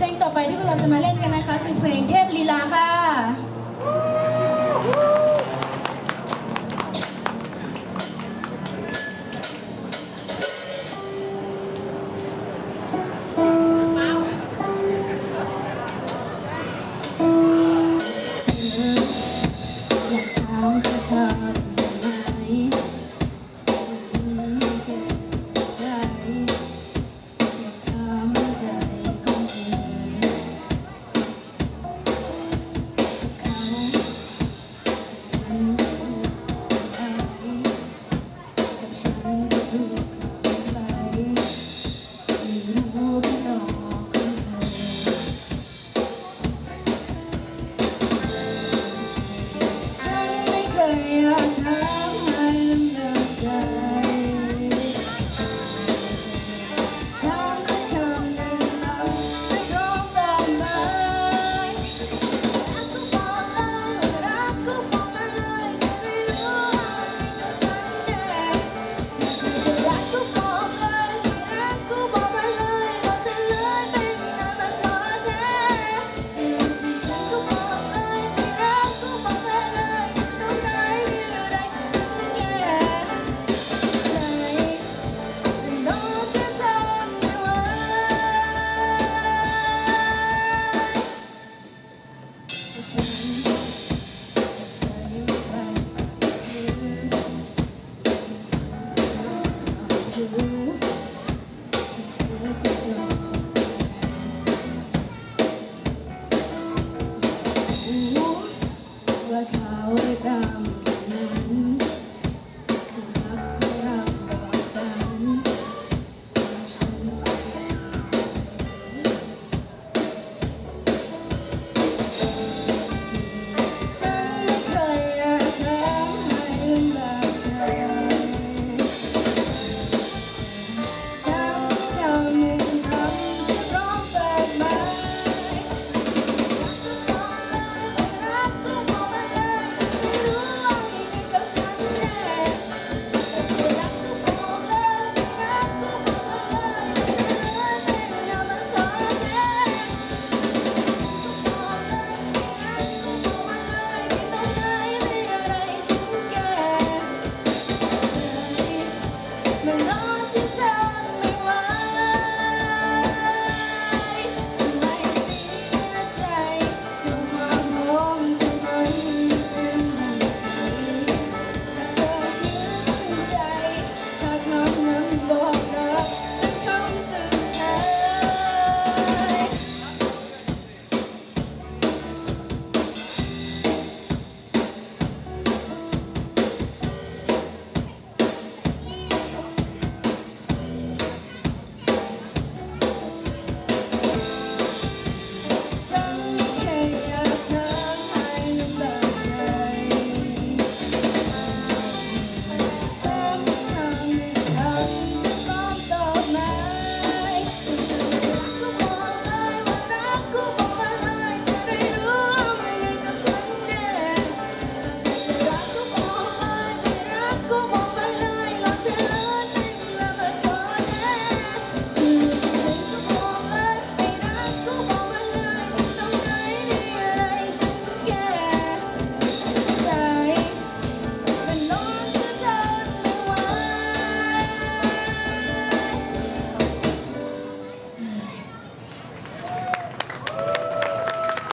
เพลงต่อไปที่พวกเราจะมาเล่นกันนะคะ คือเพลงเทพลีลาค่ะ